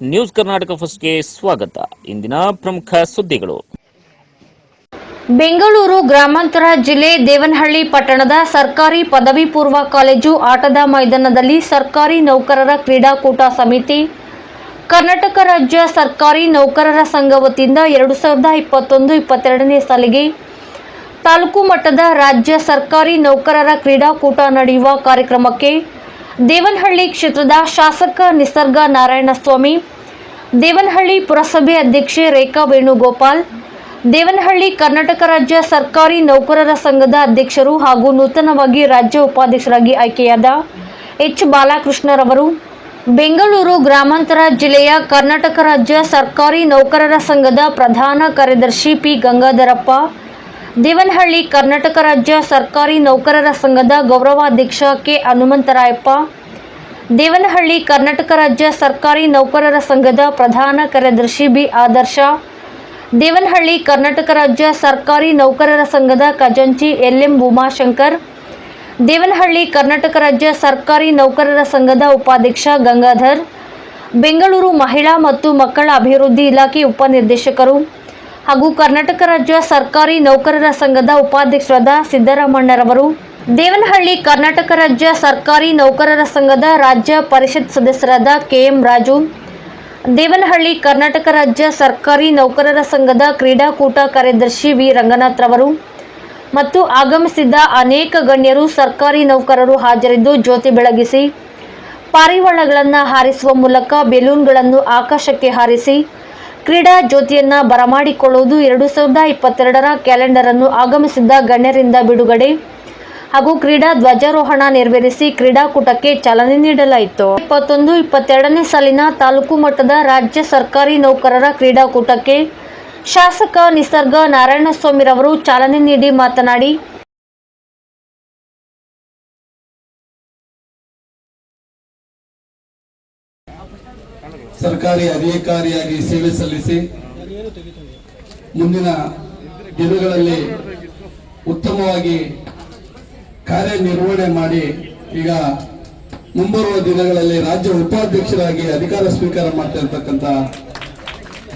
News Karnataka ಫಸ್ಟ್ಗೆ ಸ್ವಾಗತ. ಇಂದಿನ ಪ್ರಮುಖ ಸುದ್ದಿಗಳು. ಬೆಂಗಳೂರು ಗ್ರಾಮಾಂತರ ಜಿಲ್ಲೆ ದೇವನಹಳ್ಳಿ ಪಟ್ಟಣದ ಸರ್ಕಾರಿ ಪದವಿ ಪೂರ್ವ ಕಾಲೇಜು ಆಟದ ಮೈದಾನದಲ್ಲಿ ಸರ್ಕಾರಿ ನೌಕರರ ಕ್ರೀಡಾಕೂಟ ಸಮಿತಿ, ಕರ್ನಾಟಕ ರಾಜ್ಯ ಸರ್ಕಾರಿ ನೌಕರರ ಸಂಘ ವತಿಯಿಂದ ಎರಡು ಸಾವಿರದ ಇಪ್ಪತ್ತೊಂದು ಇಪ್ಪತ್ತೆರಡನೇ ಸಾಲಿಗೆ ತಾಲೂಕು ಮಟ್ಟದ ರಾಜ್ಯ ಸರ್ಕಾರಿ ನೌಕರರ ಕ್ರೀಡಾಕೂಟ ನಡೆಯುವ ಕಾರ್ಯಕ್ರಮಕ್ಕೆ ದೇವನಹಳ್ಳಿ ಕ್ಷೇತ್ರದ ಶಾಸಕ ನಿಸರ್ಗ ನಾರಾಯಣಸ್ವಾಮಿ ದೇವನಹಳ್ಳಿ ಪುರಸಭೆ ಅಧ್ಯಕ್ಷೆ ರೇಖಾ ವೇಣುಗೋಪಾಲ್, ದೇವನಹಳ್ಳಿ ಕರ್ನಾಟಕ ರಾಜ್ಯ ಸರ್ಕಾರಿ ನೌಕರರ ಸಂಘದ ಅಧ್ಯಕ್ಷರು ಹಾಗೂ ನೂತನವಾಗಿ ರಾಜ್ಯ ಉಪಾಧ್ಯಕ್ಷರಾಗಿ ಆಯ್ಕೆಯಾದ ಎಚ್. ಬಾಲಕೃಷ್ಣರವರು, ಬೆಂಗಳೂರು ಗ್ರಾಮಾಂತರ ಜಿಲ್ಲೆಯ ಕರ್ನಾಟಕ ರಾಜ್ಯ ಸರ್ಕಾರಿ ನೌಕರರ ಸಂಘದ ಪ್ರಧಾನ ಕಾರ್ಯದರ್ಶಿ ಪಿ. ಗಂಗಾಧರಪ್ಪ ದೇವನಹಳ್ಳಿ ಕರ್ನಾಟಕ ರಾಜ್ಯ ಸರ್ಕಾರಿ ನೌಕರರ ಸಂಘದ ಗೌರವಾಧ್ಯಕ್ಷ ಕೆ ಹನುಮಂತರಾಯಪ್ಪ, ದೇವನಹಳ್ಳಿ ಕರ್ನಾಟಕ ರಾಜ್ಯ ಸರ್ಕಾರಿ ನೌಕರರ ಸಂಘದ ಪ್ರಧಾನ ಕಾರ್ಯದರ್ಶಿ ಬಿ ಆದರ್ಶ, ದೇವನಹಳ್ಳಿ ಕರ್ನಾಟಕ ರಾಜ್ಯ ಸರ್ಕಾರಿ ನೌಕರರ ಸಂಘದ ಖಜಾಂಚಿ ಎಲ್ ಎಂ ಉಮಾಶಂಕರ್, ದೇವನಹಳ್ಳಿ ಕರ್ನಾಟಕ ರಾಜ್ಯ ಸರ್ಕಾರಿ ನೌಕರರ ಸಂಘದ ಉಪಾಧ್ಯಕ್ಷ ಗಂಗಾಧರ್, ಬೆಂಗಳೂರು ಮಹಿಳಾ ಮತ್ತು ಮಕ್ಕಳ ಅಭಿವೃದ್ಧಿ ಇಲಾಖೆ ಉಪನಿರ್ದೇಶಕರು. ಹಾಗೂ ಕರ್ನಾಟಕ ರಾಜ್ಯ ಸರ್ಕಾರಿ ನೌಕರರ ಸಂಘದ ಉಪಾಧ್ಯಕ್ಷರಾದ ಸಿದ್ದರಾಮಣ್ಣರವರು, ದೇವನಹಳ್ಳಿ ಕರ್ನಾಟಕ ರಾಜ್ಯ ಸರ್ಕಾರಿ ನೌಕರರ ಸಂಘದ ರಾಜ್ಯ ಪರಿಷತ್ ಸದಸ್ಯರಾದ ಕೆಎಂ ರಾಜು, ದೇವನಹಳ್ಳಿ ಕರ್ನಾಟಕ ರಾಜ್ಯ ಸರ್ಕಾರಿ ನೌಕರರ ಸಂಘದ ಕ್ರೀಡಾಕೂಟ ಕಾರ್ಯದರ್ಶಿ ವಿ. ರಂಗನಾಥ್ರವರು ಮತ್ತು ಆಗಮಿಸಿದ್ದ ಅನೇಕ ಗಣ್ಯರು ಸರ್ಕಾರಿ ನೌಕರರು ಹಾಜರಿದ್ದು ಜ್ಯೋತಿ ಬೆಳಗಿಸಿ, ಪಾರಿವಾಳಗಳನ್ನು ಹಾರಿಸುವ ಮೂಲಕ ಬೆಲೂನ್ಗಳನ್ನು ಆಕಾಶಕ್ಕೆ ಹಾರಿಸಿ ಕ್ರೀಡಾ ಜ್ಯೋತಿಯನ್ನ ಬರಮಾಡಿಕೊಳ್ಳುವುದು ಎರಡು ಸಾವಿರದ ಇಪ್ಪತ್ತೆರಡರ ಕ್ಯಾಲೆಂಡರ್ ಅನ್ನು ಆಗಮಿಸಿದ್ದ ಗಣ್ಯರಿಂದ ಬಿಡುಗಡೆ. ಹಾಗೂ ಕ್ರೀಡಾ ಧ್ವಜಾರೋಹಣ ನೆರವೇರಿಸಿ ಕ್ರೀಡಾಕೂಟಕ್ಕೆ ಚಾಲನೆ ನೀಡಲಾಯಿತು. ಇಪ್ಪತ್ತೊಂದು, ಇಪ್ಪತ್ತೆರಡನೇ ಸಾಲಿನ ತಾಲೂಕು ಮಟ್ಟದ ರಾಜ್ಯ ಸರ್ಕಾರಿ ನೌಕರರ ಕ್ರೀಡಾಕೂಟಕ್ಕೆ ಶಾಸಕ ನಿಸರ್ಗ ನಾರಾಯಣಸ್ವಾಮಿರವರು ಚಾಲನೆ ನೀಡಿ ಮಾತನಾಡಿ ಸರ್ಕಾರಿ ಅಧಿಕಾರಿಯಾಗಿ ಸೇವೆ ಸಲ್ಲಿಸಿ ಮುಂದಿನ ದಿನಗಳಲ್ಲಿ ಉತ್ತಮವಾಗಿ ಕಾರ್ಯನಿರ್ವಹಣೆ ಮಾಡಿ ಈಗ ಮುಂಬರುವ ದಿನಗಳಲ್ಲಿ ರಾಜ್ಯ ಉಪಾಧ್ಯಕ್ಷರಾಗಿ ಅಧಿಕಾರ ಸ್ವೀಕಾರ ಮಾಡ್ತಾ ಇರ್ತಕ್ಕಂಥ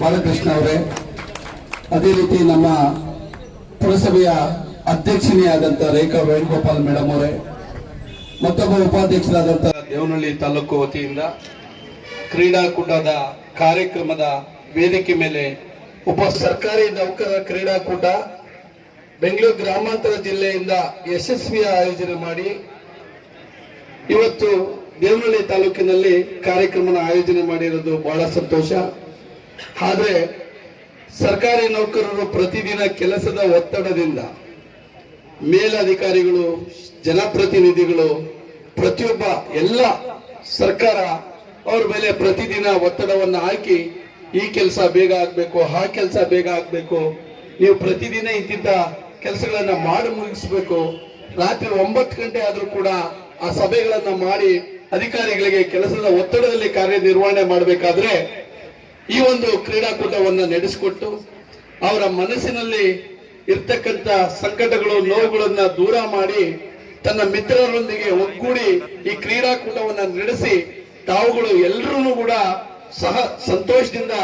ಬಾಲಕೃಷ್ಣ ಅವರೇ, ಅದೇ ರೀತಿ ನಮ್ಮ ಪುರಸಭೆಯ ಅಧ್ಯಕ್ಷಿಣಿಯಾದಂಥ ರೇಖಾ ವೇಣುಗೋಪಾಲ್ ಮೇಡಮ್ ಅವರೇ, ಮತ್ತೊಬ್ಬ ಉಪಾಧ್ಯಕ್ಷರಾದಂಥ ದೇವನಹಳ್ಳಿ ತಾಲೂಕು ವತಿಯಿಂದ ಕ್ರೀಡಾಕೂಟದ ಕಾರ್ಯಕ್ರಮದ ವೇದಿಕೆ ಮೇಲೆ ಉಪ ಸರ್ಕಾರಿ ನೌಕರರ ಕ್ರೀಡಾಕೂಟ ಬೆಂಗಳೂರು ಗ್ರಾಮಾಂತರ ಜಿಲ್ಲೆಯಿಂದ ಯಶಸ್ವಿ ಆಯೋಜನೆ ಮಾಡಿ ಇವತ್ತು ದೇವನಹಳ್ಳಿ ತಾಲೂಕಿನಲ್ಲಿ ಕಾರ್ಯಕ್ರಮನ ಆಯೋಜನೆ ಮಾಡಿರೋದು ಬಹಳ ಸಂತೋಷ. ಆದರೆ ಸರ್ಕಾರಿ ನೌಕರರು ಪ್ರತಿದಿನ ಕೆಲಸದ ಒತ್ತಡದಿಂದ ಮೇಲಧಿಕಾರಿಗಳು, ಜನಪ್ರತಿನಿಧಿಗಳು, ಪ್ರತಿಯೊಬ್ಬ ಎಲ್ಲ ಸರ್ಕಾರ ಅವ್ರ ಮೇಲೆ ಪ್ರತಿದಿನ ಒತ್ತಡವನ್ನು ಹಾಕಿ ಈ ಕೆಲಸ ಬೇಗ ಆಗಬೇಕು, ಆ ಕೆಲಸ ಬೇಗ ಆಗಬೇಕು. ನೀವು ಪ್ರತಿದಿನ ಇಂತಿದ್ದ ಕೆಲಸಗಳನ್ನ ಮಾಡಿ ಮುಗಿಸ್ಬೇಕು. ರಾತ್ರಿ ಒಂಬತ್ತು ಗಂಟೆ ಆದರೂ ಕೂಡ ಆ ಸಭೆಗಳನ್ನು ಮಾಡಿ ಅಧಿಕಾರಿಗಳಿಗೆ ಕೆಲಸದ ಒತ್ತಡದಲ್ಲಿ ಕಾರ್ಯನಿರ್ವಹಣೆ ಮಾಡಬೇಕಾದ್ರೆ ಈ ಒಂದು ಕ್ರೀಡಾಕೂಟವನ್ನು ನಡೆಸಿಕೊಟ್ಟು ಅವರ ಮನಸ್ಸಿನಲ್ಲಿ ಇರ್ತಕ್ಕಂಥ ಸಂಕಟಗಳು, ನೋವುಗಳನ್ನ ದೂರ ಮಾಡಿ ತನ್ನ ಮಿತ್ರರೊಂದಿಗೆ ಒಗ್ಗೂಡಿ ಈ ಕ್ರೀಡಾಕೂಟವನ್ನು ನಡೆಸಿ ತಾವುಗಳು ಎಲ್ಲರೂ ಕೂಡ ಸಹ ಸಂತೋಷದಿಂದ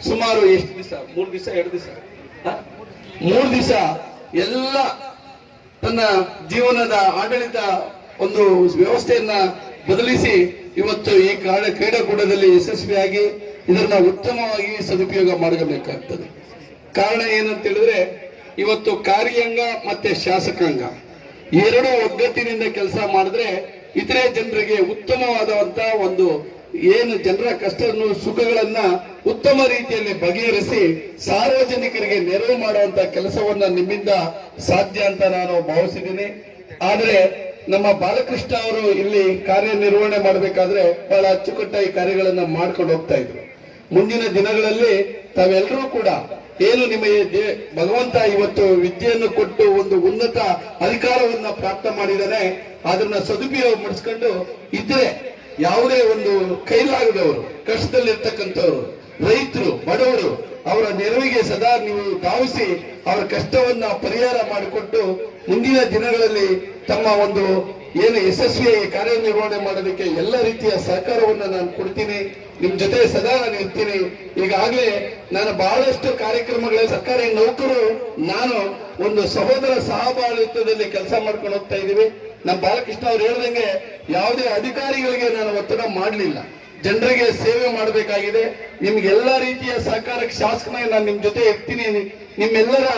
ಸುಮಾರು ಎಷ್ಟು ದಿವಸ? ಮೂರು ದಿವಸ, ಎರಡು ದಿವಸ? ಮೂರು ದಿವಸ ಎಲ್ಲ ತನ್ನ ಜೀವನದ ಆಡಳಿತ ಒಂದು ವ್ಯವಸ್ಥೆಯನ್ನ ಬದಲಿಸಿ ಇವತ್ತು ಈ ಕಾಡ ಕ್ರೀಡಾಕೂಟದಲ್ಲಿ ಯಶಸ್ವಿಯಾಗಿ ಇದನ್ನ ಉತ್ತಮವಾಗಿ ಸದುಪಯೋಗ ಮಾಡಬೇಕಾಗ್ತದೆ ಕಾರಣ ಏನಂತ ಹೇಳಿದ್ರೆ ಇವತ್ತು ಕಾರ್ಯಾಂಗ ಮತ್ತೆ ಶಾಸಕಾಂಗ. ಎರಡು ಒಗ್ಗಟ್ಟಿನಿಂದ ಕೆಲಸ ಮಾಡಿದ್ರೆ ಇತರೆ ಜನರಿಗೆ ಉತ್ತಮವಾದಂತ ಒಂದು ಏನು ಜನರ ಕಷ್ಟ ಸುಖಗಳನ್ನ ಉತ್ತಮ ರೀತಿಯಲ್ಲಿ ಬಗೆಹರಿಸಿ ಸಾರ್ವಜನಿಕರಿಗೆ ನೆರವು ಮಾಡುವಂತ ಕೆಲಸವನ್ನ ನಿಮ್ಮಿಂದ ಸಾಧ್ಯ ಅಂತ ನಾನು ಭಾವಿಸಿದ್ದೀನಿ. ಆದ್ರೆ ನಮ್ಮ ಬಾಲಕೃಷ್ಣ ಅವರು ಇಲ್ಲಿ ಕಾರ್ಯನಿರ್ವಹಣೆ ಮಾಡಬೇಕಾದ್ರೆ ಬಹಳ ಅಚ್ಚುಕಟ್ಟಾಗಿ ಕಾರ್ಯಗಳನ್ನ ಮಾಡ್ಕೊಂಡು ಹೋಗ್ತಾ ಇದ್ರು. ಮುಂದಿನ ದಿನಗಳಲ್ಲಿ ತಾವೆಲ್ಲರೂ ಕೂಡ ಏನು ನಿಮಗೆ ಭಗವಂತ ಇವತ್ತು ವಿದ್ಯೆಯನ್ನು ಕೊಟ್ಟು ಒಂದು ಉನ್ನತ ಅಧಿಕಾರವನ್ನ ಪ್ರಾಪ್ತ ಮಾಡಿದ್ದಾನೆ, ಅದನ್ನ ಸದುಪಯೋಗ ಮಾಡಿಸ್ಕೊಂಡು ಇದ್ರೆ ಯಾವುದೇ ಒಂದು ಕೈಲಾಗದವರು, ಕಷ್ಟದಲ್ಲಿರ್ತಕ್ಕಂಥವ್ರು, ರೈತರು, ಬಡವರು ಅವರ ನೆರವಿಗೆ ಸದಾ ನೀವು ಧಾವಿಸಿ ಅವರ ಕಷ್ಟವನ್ನ ಪರಿಹಾರ ಮಾಡಿಕೊಟ್ಟು ಮುಂದಿನ ದಿನಗಳಲ್ಲಿ ತಮ್ಮ ಒಂದು ಏನು ಯಶಸ್ವಿಯಾಗಿ ಕಾರ್ಯನಿರ್ವಹಣೆ ಮಾಡೋದಕ್ಕೆ ಎಲ್ಲ ರೀತಿಯ ಸಹಕಾರವನ್ನ ನಾನು ಕೊಡ್ತೀನಿ. ನಿಮ್ ಜೊತೆ ಸದಾ ನಾನು ಇರ್ತೀನಿ. ಈಗಾಗಲೇ ನಾನು ಬಹಳಷ್ಟು ಕಾರ್ಯಕ್ರಮಗಳಲ್ಲಿ ಸರ್ಕಾರಿ ನೌಕರು ನಾನು ಒಂದು ಸಹೋದರ ಸಹಬಾಳಿತ್ವದಲ್ಲಿ ಕೆಲಸ ಮಾಡ್ಕೊಂಡು ಹೋಗ್ತಾ ಇದೀವಿ ನಮ್ಮ ಬಾಲಕೃಷ್ಣ ಅವ್ರು ಹೇಳ್ದಂಗೆ ಯಾವುದೇ ಅಧಿಕಾರಿಗಳಿಗೆ ನಾನು ಒತ್ತಡ ಮಾಡಲಿಲ್ಲ. ಜನರಿಗೆ ಸೇವೆ ಮಾಡಬೇಕಾಗಿದೆ. ನಿಮ್ಗೆಲ್ಲ ರೀತಿಯ ಸಹಕಾರಕ್ಕೆ ಶಾಸಕನಾಗಿ ನಾನು ನಿಮ್ ಜೊತೆ ಇರ್ತೀನಿ. ನಿಮ್ಮೆಲ್ಲರ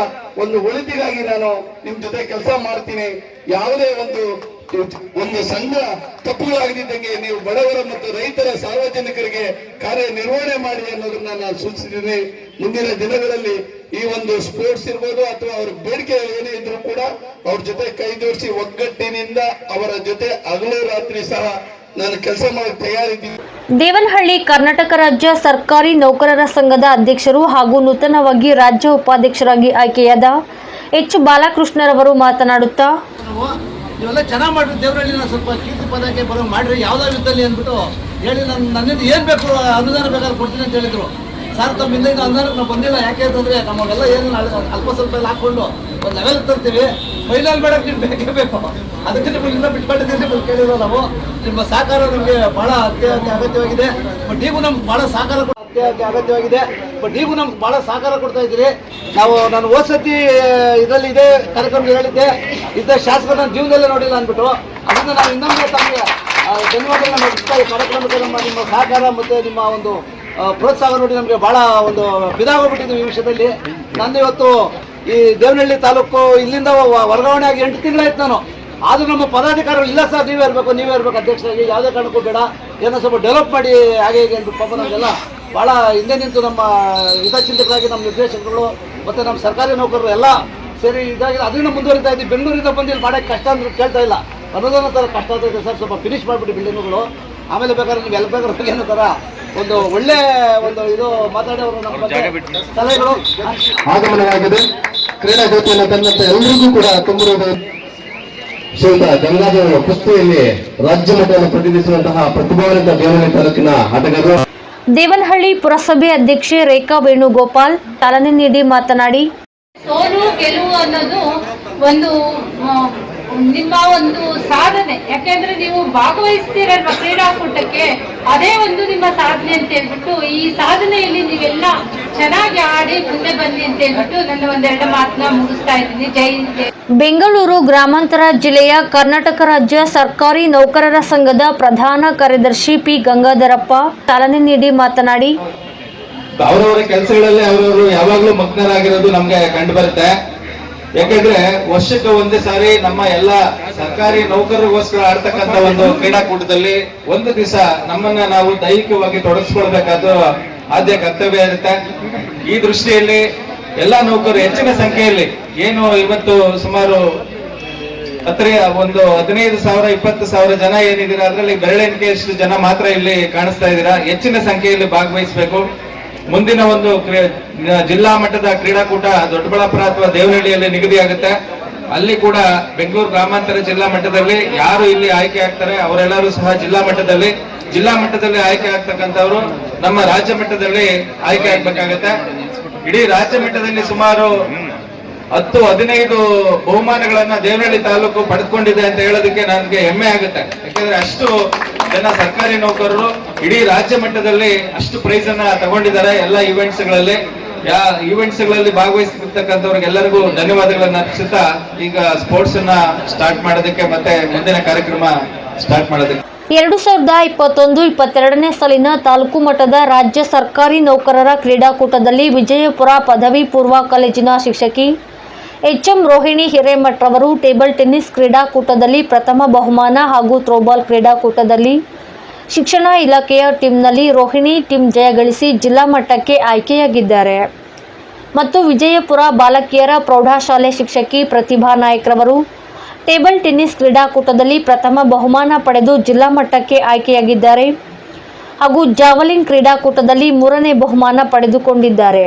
ಒಂದು ಒಳಿತಿಗಾಗಿ ನಾನು ನಿಮ್ ಜೊತೆ ಕೆಲಸ ಮಾಡ್ತೀನಿ. ಯಾವುದೇ ಒಂದು ಒಂದು ಸಂಘ ತಪ್ಪುಗಳಾಗದಿದ್ದಂಗೆ ನೀವು ಬಡವರ ಮತ್ತು ರೈತರ ಸಾರ್ವಜನಿಕರಿಗೆ ಕಾರ್ಯನಿರ್ವಹಣೆ ಮಾಡಿ ಅನ್ನೋದನ್ನ ನಾನು ಸೂಚಿಸಿದ್ದೀನಿ ಮುಂದಿನ ದಿನಗಳಲ್ಲಿ ಈ ಒಂದು ಸ್ಪೋರ್ಟ್ಸ್ ಇರ್ಬೋದು ಅಥವಾ ಅವ್ರ ಬೇಡಿಕೆ ಏನೇ ಇದ್ರು ಕೂಡ ಅವ್ರ ಜೊತೆ ಕೈ ಜೋಡಿಸಿ ಒಗ್ಗಟ್ಟಿನಿಂದ ಅವರ ಜೊತೆ ಹಗಲು ರಾತ್ರಿ ಸಹ ನಾನು ಕೆಲಸ ತಯಾರಿದ್ದೀನಿ. ದೇವನಹಳ್ಳಿ ಕರ್ನಾಟಕ ರಾಜ್ಯ ಸರ್ಕಾರಿ ನೌಕರರ ಸಂಘದ ಅಧ್ಯಕ್ಷರು ಹಾಗೂ ನೂತನವಾಗಿ ರಾಜ್ಯ ಉಪಾಧ್ಯಕ್ಷರಾಗಿ ಆಯ್ಕೆಯಾದ ಎಚ್ ಬಾಲಕೃಷ್ಣರವರು ಮಾತನಾಡುತ್ತಾ ಇವೆಲ್ಲ ಚೆನ್ನಾಗಿ ಮಾಡ್ರಿ ನಾನು ಸ್ವಲ್ಪ ಕೀರ್ತಿ ಪದಕ್ಕೆ ಬರೋ ಮಾಡ್ರಿ ಯಾವ್ದಾದ್ರು ಅಂದ್ಬಿಟ್ಟು ಹೇಳಿ ನನ್ನ ನನ್ನಿಂದ ಏನ್ ಬೇಕು ಅನುದಾನ ಬೇಕಾದ್ರೆ ಕೊಡ್ತೀನಿ ಅಂತ ಹೇಳಿದ್ರು. ಸರ್ ತಮ್ಮ ಹಿಂದೆ ಅನುದಾನ ನಾವು ಬಂದಿಲ್ಲ. ಯಾಕೆ ಅಂತಂದ್ರೆ ನಮಗೆಲ್ಲ ಏನು ಅಲ್ಪ ಸ್ವಲ್ಪ ಎಲ್ಲ ಹಾಕೊಂಡು ಒಂದು ಲೆವೆಲ್ ತರ್ತೀವಿ. ಫೈನಲ್ ಬೇಡ ನೀವು ಬೇಕೇ ಬೇಕು. ಅದಕ್ಕೆ ನಿಮ್ಗೆ ಇನ್ನೂ ಬಿಟ್ಕೊಂಡಿದ್ದೀನಿ ನಿಮ್ಗೆ ಕೇಳಿರೋ ನಾವು. ನಿಮ್ಮ ಸಹಕಾರ ನಮಗೆ ಬಹಳ ಅತ್ಯಂತ ಅಗತ್ಯವಾಗಿದೆ. ಬಟ್ ನೀವು ನಮ್ಗೆ ಬಹಳ ಸಹಕಾರ ಅತ್ಯಂತ ಅಗತ್ಯವಾಗಿದೆ. ಬಟ್ ನೀವು ನಮ್ಗೆ ಬಹಳ ಸಹಕಾರ ಕೊಡ್ತಾ ಇದ್ದೀರಿ. ನಾವು ನಾನು ಓದ್ಸತಿ ಸತಿ ಇದರಲ್ಲಿ ಇದೇ ಕಾರ್ಯಕ್ರಮದಲ್ಲಿ ಹೇಳಿದ್ದೆ. ಇದ್ದ ಶಾಸಕರು ನನ್ನ ಜೀವನದಲ್ಲೇ ನೋಡಿಲ್ಲ ಅಂದ್ಬಿಟ್ಟು. ಅದನ್ನು ನಾವು ಇನ್ನೊಂದು ತಮಗೆ ಧನ್ಯವಾದಗಳನ್ನ ಈ ಕಾರ್ಯಕ್ರಮಕ್ಕೆ ನಮ್ಮ ನಿಮ್ಮ ಸಹಕಾರ ಮತ್ತು ನಿಮ್ಮ ಒಂದು ಪ್ರೋತ್ಸಾಹ ನೋಡಿ ನಮಗೆ ಬಹಳ ಒಂದು ಬಿದಾಗೋಗ್ಬಿಟ್ಟಿದ್ದೀವಿ ಈ ವಿಷಯದಲ್ಲಿ. ನಾನು ಇವತ್ತು ಈ ದೇವನಹಳ್ಳಿ ತಾಲೂಕು ಇಲ್ಲಿಂದ ವರ್ಗಾವಣೆ ಆಗಿ ಎಂಟು ತಿಂಗಳಾಯ್ತು ನಾನು. ಆದ್ರೂ ನಮ್ಮ ಪದಾಧಿಕಾರಿಗಳು ಇಲ್ಲ ಸರ್, ನೀವೇ ಇರಬೇಕು ನೀವೇ ಇರಬೇಕು, ಅಧ್ಯಕ್ಷರಾಗಿ ಯಾವುದೇ ಕಾರಣಕ್ಕೂ ಬೇಡ. ಏನೋ ಸ್ವಲ್ಪ ಡೆವಲಪ್ ಮಾಡಿ ಹಾಗೆ ಹೀಗೆ ಅಂದ್ಬಿಟ್ಟು ಪಾಪ ನಮಗೆಲ್ಲ ಭಾಳ ಹಿಂದೆ ನಿಂತು ನಮ್ಮ ಹಿತಚಿಂತಕರಾಗಿ ನಮ್ಮ ನಿರ್ದೇಶಕರುಗಳು ಮತ್ತು ನಮ್ಮ ಸರ್ಕಾರಿ ನೌಕರರು ಎಲ್ಲ ಸೇರಿ ಇದಾಗಿ ಅದರಿಂದ ಮುಂದುವರಿತಾ ಇದ್ದೀವಿ. ಬೆಂಗಳೂರಿಂದ ಬಂದು ಇಲ್ಲಿ ಮಾಡೋಕ್ಕೆ ಕಷ್ಟ ಅಂದ್ರೆ ಕೇಳ್ತಾ ಇಲ್ಲ. ಅನುದಾನ ಥರ ಕಷ್ಟ ಆಗ್ತೈತೆ ಸರ್. ಸ್ವಲ್ಪ ಫಿನಿಶ್ ಮಾಡಿಬಿಟ್ಟು ಬಿಲ್ಡಿಂಗ್ಗಳು ಆಮೇಲೆ ಬೇಕಾದ್ರೆ ನೀವು ಎಲ್ಲ ಬೇಕಾದ್ರೆ ಅನ್ನೋ ಥರ ಒಂದು ಒಳ್ಳೆ ಒಂದು ಇದು ಮಾತಾಡೋರು ನಮ್ಮ ಸಲಹೆಗಳು. ಆಗಮನವಾಗಿದೆ. ಕ್ರೀಡಾ ಜ್ಯೋತಿಯನ್ನು ತನ್ನಂತ ಎಲ್ಲರಿಗೂ ಕೂಡ ತುಂಬಿರುವುದು. ಶ್ರೀಯುತ ಗಂಗಾಧರ ಕುಸ್ತಿಯಲ್ಲಿ ರಾಜ್ಯ ಮಟ್ಟವನ್ನು ಪ್ರತಿನಿಧಿಸುವಂತಹ ಪ್ರತಿಭಾವಂತ ದೇವನಹಳ್ಳಿ ತಾಲೂಕಿನ ಆಟಗಾರರು ದೇವನಹಳ್ಳಿ ಪುರಸಭೆ ಅಧ್ಯಕ್ಷೆ ರೇಖಾ ವೇಣುಗೋಪಾಲ್ ಚಾಲನೆ ನೀಡಿ ಮಾತನಾಡಿ. ಸೋಲು ಗೆಲುವು ಅನ್ನೋದು ಒಂದು ನಿಮ್ಮ ಒಂದು ಸಾಧನೆ. ಯಾಕೆಂದ್ರೆ ನೀವು ಭಾಗವಹಿಸ್ತೀರಲ್ವ ಕ್ರೀಡಾಕೂಟಕ್ಕೆ ಅದೇ ಒಂದು ನಿಮ್ಮ ಸಾಧನೆ ಅಂತ ಹೇಳ್ಬಿಟ್ಟು ಈ ಸಾಧನೆಯಲ್ಲಿ ನೀವೆಲ್ಲ ಚೆನ್ನಾಗಿ ಆಡಿ ಮುಂದೆ ಬನ್ನಿ ಅಂತ ಹೇಳ್ಬಿಟ್ಟು ನನ್ನ ಒಂದೆರಡು ಮಾತನ್ನ ಮುಗಿಸ್ತಾ ಇದ್ದೀನಿ. ಜೈ ಬೆಂಗಳೂರು ಗ್ರಾಮಾಂತರ ಜಿಲ್ಲೆಯ ಕರ್ನಾಟಕ ರಾಜ್ಯ ಸರ್ಕಾರಿ ನೌಕರರ ಸಂಘದ ಪ್ರಧಾನ ಕಾರ್ಯದರ್ಶಿ ಪಿ ಗಂಗಾಧರಪ್ಪ ಚಾಲನೆ ನೀಡಿ ಮಾತನಾಡಿ. ಅವರವರ ಕೆಲಸಗಳಲ್ಲಿ ಅವರವರು ಯಾವಾಗಲೂ ಮಗ್ನರಾಗಿರೋದು ನಮ್ಗೆ ಕಂಡು ಬರುತ್ತೆ. ಯಾಕಂದ್ರೆ ವರ್ಷಕ್ಕೆ ಒಂದೇ ಸಾರಿ ನಮ್ಮ ಎಲ್ಲ ಸರ್ಕಾರಿ ನೌಕರರಿಗೋಸ್ಕರ ಆಡ್ತಕ್ಕಂತ ಒಂದು ಕ್ರೀಡಾಕೂಟದಲ್ಲಿ ಒಂದು ದಿವಸ ನಮ್ಮನ್ನ ನಾವು ದೈಹಿಕವಾಗಿ ತೊಡಗಿಸ್ಕೊಳ್ಬೇಕಾದ ಆದ್ಯ ಕರ್ತವ್ಯ ಇರುತ್ತೆ. ಈ ದೃಷ್ಟಿಯಲ್ಲಿ ಎಲ್ಲಾ ನೌಕರರು ಹೆಚ್ಚಿನ ಸಂಖ್ಯೆಯಲ್ಲಿ ಏನು ಇವತ್ತು ಸುಮಾರು ಹತ್ರ, ಒಂದು ಹದಿನೈದು ಸಾವಿರ, ಇಪ್ಪತ್ತು ಸಾವಿರ ಜನ ಏನಿದ್ದೀರಾ, ಅದರಲ್ಲಿ ಬೆರಳೆಣಿಕೆಯಷ್ಟು ಜನ ಮಾತ್ರ ಇಲ್ಲಿ ಕಾಣಿಸ್ತಾ ಇದ್ದೀರಾ? ಹೆಚ್ಚಿನ ಸಂಖ್ಯೆಯಲ್ಲಿ ಭಾಗವಹಿಸಬೇಕು. ಮುಂದಿನ ಒಂದು ಜಿಲ್ಲಾ ಮಟ್ಟದ ಕ್ರೀಡಾಕೂಟ ದೊಡ್ಡಬಳ್ಳಾಪುರ ಅಥವಾ ದೇವನಹಳ್ಳಿಯಲ್ಲಿ ನಿಗದಿಯಾಗುತ್ತೆ. ಅಲ್ಲಿ ಕೂಡ ಬೆಂಗಳೂರು ಗ್ರಾಮಾಂತರ ಜಿಲ್ಲಾ ಮಟ್ಟದಲ್ಲಿ ಯಾರು ಇಲ್ಲಿ ಆಯ್ಕೆ ಆಗ್ತಾರೆ ಅವರೆಲ್ಲರೂ ಸಹ ಜಿಲ್ಲಾ ಮಟ್ಟದಲ್ಲಿ ಜಿಲ್ಲಾ ಮಟ್ಟದಲ್ಲಿ ಆಯ್ಕೆ ಆಗ್ತಕ್ಕಂಥವ್ರು ನಮ್ಮ ರಾಜ್ಯ ಮಟ್ಟದಲ್ಲಿ ಆಯ್ಕೆ ಆಗ್ಬೇಕಾಗತ್ತೆ. ಇಡೀ ರಾಜ್ಯ ಮಟ್ಟದಲ್ಲಿ ಸುಮಾರು ಹತ್ತು ಹದಿನೈದು ಬಹುಮಾನಗಳನ್ನ ದೇವನಹಳ್ಳಿ ತಾಲೂಕು ಪಡೆದುಕೊಂಡಿದೆ ಅಂತ ಹೇಳೋದಕ್ಕೆ ನನಗೆ ಹೆಮ್ಮೆ ಆಗುತ್ತೆ. ಯಾಕಂದ್ರೆ ಅಷ್ಟು ಜನ ಸರ್ಕಾರಿ ನೌಕರರು ಇಡೀ ರಾಜ್ಯ ಮಟ್ಟದಲ್ಲಿ ಅಷ್ಟು ಪ್ರೈಸ್ ಅನ್ನ ತಗೊಂಡಿದ್ದಾರೆ ಎಲ್ಲ ಈವೆಂಟ್ಸ್ಗಳಲ್ಲಿ. ಯಾ ಈವೆಂಟ್ಸ್ಗಳಲ್ಲಿ ಭಾಗವಹಿಸಿರ್ತಕ್ಕಂಥವ್ರಿಗೆಲ್ಲರಿಗೂ ಧನ್ಯವಾದಗಳನ್ನ ಅರ್ಪಿಸುತ್ತಾ ಈಗ ಸ್ಪೋರ್ಟ್ಸ್ ಅನ್ನ ಸ್ಟಾರ್ಟ್ ಮಾಡೋದಕ್ಕೆ ಮತ್ತೆ ಮುಂದಿನ ಕಾರ್ಯಕ್ರಮ ಸ್ಟಾರ್ಟ್ ಮಾಡೋದಕ್ಕೆ. ಎರಡು ಸಾವಿರದ ಇಪ್ಪತ್ತೊಂದು, ಇಪ್ಪತ್ತೆರಡನೇ ಸಾಲಿನ ತಾಲೂಕು ಮಟ್ಟದ ರಾಜ್ಯ ಸರ್ಕಾರಿ ನೌಕರರ ಕ್ರೀಡಾಕೂಟದಲ್ಲಿ ವಿಜಯಪುರ ಪದವಿ ಪೂರ್ವ ಕಾಲೇಜಿನ ಶಿಕ್ಷಕಿ ಎಚ್ ಎಂ ರೋಹಿಣಿ ಹಿರೇಮಠರವರು ಟೇಬಲ್ ಟೆನ್ನಿಸ್ ಕ್ರೀಡಾಕೂಟದಲ್ಲಿ ಪ್ರಥಮ ಬಹುಮಾನ ಹಾಗೂ ಥ್ರೋಬಾಲ್ ಕ್ರೀಡಾಕೂಟದಲ್ಲಿ ಶಿಕ್ಷಣ ಇಲಾಖೆಯ ಟೀಮ್ನಲ್ಲಿ ರೋಹಿಣಿ ಟೀಮ್ ಜಯಗಳಿಸಿ ಜಿಲ್ಲಾ ಮಟ್ಟಕ್ಕೆ ಆಯ್ಕೆಯಾಗಿದ್ದಾರೆ. ಮತ್ತು ವಿಜಯಪುರ ಬಾಲಕಿಯರ ಪ್ರೌಢಶಾಲೆ ಶಿಕ್ಷಕಿ ಪ್ರತಿಭಾ ನಾಯ್ಕರವರು ಟೇಬಲ್ ಟೆನ್ನಿಸ್ ಕ್ರೀಡಾಕೂಟದಲ್ಲಿ ಪ್ರಥಮ ಬಹುಮಾನ ಪಡೆದು ಜಿಲ್ಲಾ ಮಟ್ಟಕ್ಕೆ ಆಯ್ಕೆಯಾಗಿದ್ದಾರೆ ಹಾಗೂ ಜಾವಲಿನ್ ಕ್ರೀಡಾಕೂಟದಲ್ಲಿ ಮೂರನೇ ಬಹುಮಾನ ಪಡೆದುಕೊಂಡಿದ್ದಾರೆ.